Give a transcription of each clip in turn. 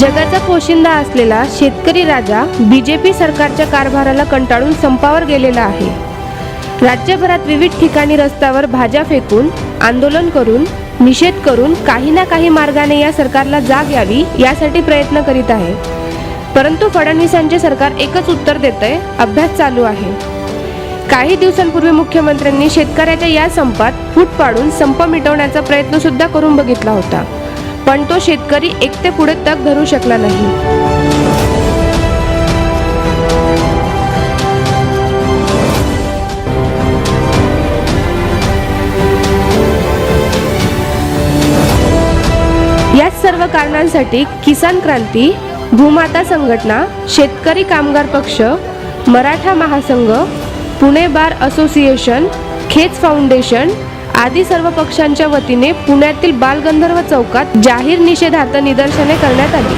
जगाचा पोशिंदा असलेला शेतकरी राजा बी जे पी सरकारच्या कारभाराला कंटाळून संपावर गेलेला आहे. राज्यभरात विविध ठिकाणी रस्त्यावर भाज्या फेकून आंदोलन करून निषेध करून काही ना काही मार्गाने या सरकारला जाग यावी यासाठी प्रयत्न करीत आहे. परंतु फडणवीसांचे सरकार एकच उत्तर देतंय अभ्यास चालू आहे. काही दिवसांपूर्वी मुख्यमंत्र्यांनी शेतकऱ्याच्या या संपात फूट पाडून संप मिटवण्याचा प्रयत्न सुद्धा करून बघितला होता. पण तो शेतकरी एकटे पुढे तग धरू शकला नाही. याच सर्व कारणांसाठी किसान क्रांती भूमाता संघटना शेतकरी कामगार पक्ष मराठा महासंघ पुणे बार असोसिएशन खेच फाउंडेशन आदी सर्व पक्षांच्या वतीने पुण्यातील बालगंधर्व चौकात जाहीर निषेधार्थ निदर्शने करण्यात आली.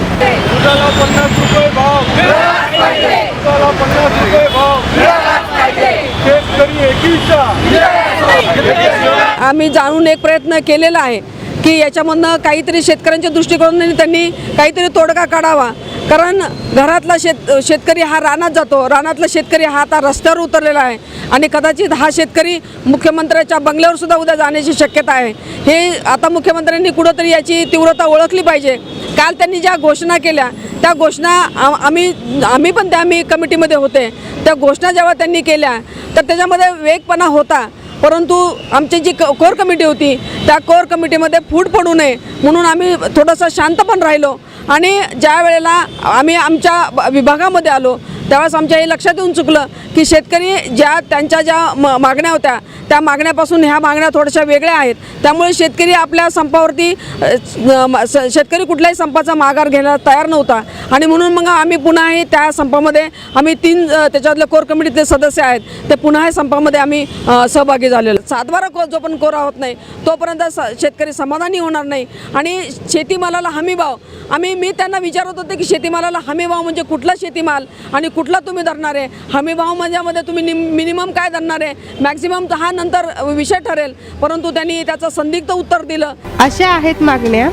आम्ही जाणून एक प्रयत्न केलेला आहे. की याच्यामधनं काहीतरी शेतकऱ्यांच्या दृष्टिकोनाने त्यांनी काहीतरी तोडगा काढावा. कारण घरातला शेत शेतकरी हा रानात जातो. रानातला शेतकरी हा आता रस्त्यावर उतरलेला आहे. आणि कदाचित हा शेतकरी मुख्यमंत्र्याच्या बंगल्यावर सुद्धा उद्या जाण्याची शक्यता आहे. हे आता मुख्यमंत्र्यांनी कुठंतरी याची तीव्रता ओळखली पाहिजे. काल त्यांनी ज्या घोषणा केल्या त्या घोषणा आम्ही आम्ही पण त्या आम्ही कमिटीमध्ये होते. त्या घोषणा जेव्हा त्यांनी केल्या तर त्याच्यामध्ये वेगपणा होता. परंतु आमची जी क कोर कमिटी होती त्या कोर कमिटीमध्ये फूट पडू नये म्हणून आम्ही थोडंसं शांत पण राहिलो. आणि ज्या वेळेला आम्ही आमच्या विभागामध्ये आलो त्यावेळेस आमच्या हे लक्षात येऊन चुकलं की शेतकरी ज्या त्यांच्या ज्या म मागण्या होत्या त्या मागण्यापासून ह्या मागण्या थोड्याशा वेगळ्या आहेत. त्यामुळे शेतकरी आपल्या संपावरती स- शेतकरी कुठल्याही संपाचा माघार घ्यायला तयार नव्हता. आणि म्हणून मग आम्ही पुन्हा हे त्या संपामध्ये आम्ही तीन त्याच्यातले कोर कमिटीतले सदस्य आहेत. ते पुन्हा हे संपामध्ये आम्ही सहभागी झालेलो सातबारा को जो पण कोरा होत नाही तोपर्यंत स शेतकरी समाधानी होणार नाही. आणि शेतीमालाला हमी भाव आम्ही मी त्यांना विचारत होते की शेतीमालाला हमी भाव म्हणजे कुठला शेतीमाल आणि कुठला तुम्ही धरणार आहे? हमी भाव म्हणजे तुम्ही निम मिनिमम काय धरणार आहे? मॅक्झिमम हा नंतर विषय ठरेल परंतु त्यांनी त्याचं संदिग्ध उत्तर दिलं. अशा आहेत मागण्या.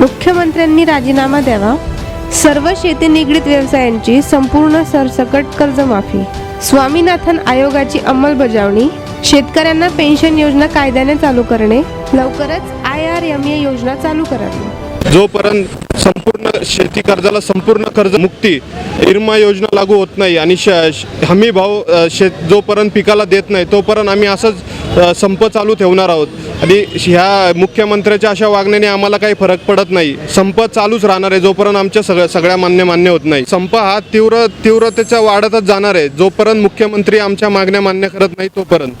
मुख्यमंत्र्यांनी राजीनामा द्यावा. सर्व शेती निगडीत व्यवसायांची संपूर्ण सरसकट कर्जमाफी. स्वामीनाथन आयोगाची अंमलबजावणी. शेतकऱ्यांना पेन्शन योजना कायद्याने चालू करणे. लवकरच आय आर एम ए योजना चालू करावी. जोपर्यंत संपूर्ण शेती कर्जाला संपूर्ण कर्ज मुक्ती इरमा योजना लागू होत नाही आणि श हमी भाव शेत जोपर्यंत पिकाला देत नाही तोपर्यंत आम्ही असंच संप चालू ठेवणार आहोत. आणि ह्या मुख्यमंत्र्याच्या अशा वागण्याने आम्हाला काही फरक पडत नाही. संप चालूच राहणार आहे जोपर्यंत आमच्या सगळ्या सगळ्या मान्य मान्य होत नाही. संप हा तीव्र तीव्रतेचा वाढतच जाणार आहे जोपर्यंत मुख्यमंत्री आमच्या मागण्या मान्य करत नाही तोपर्यंत.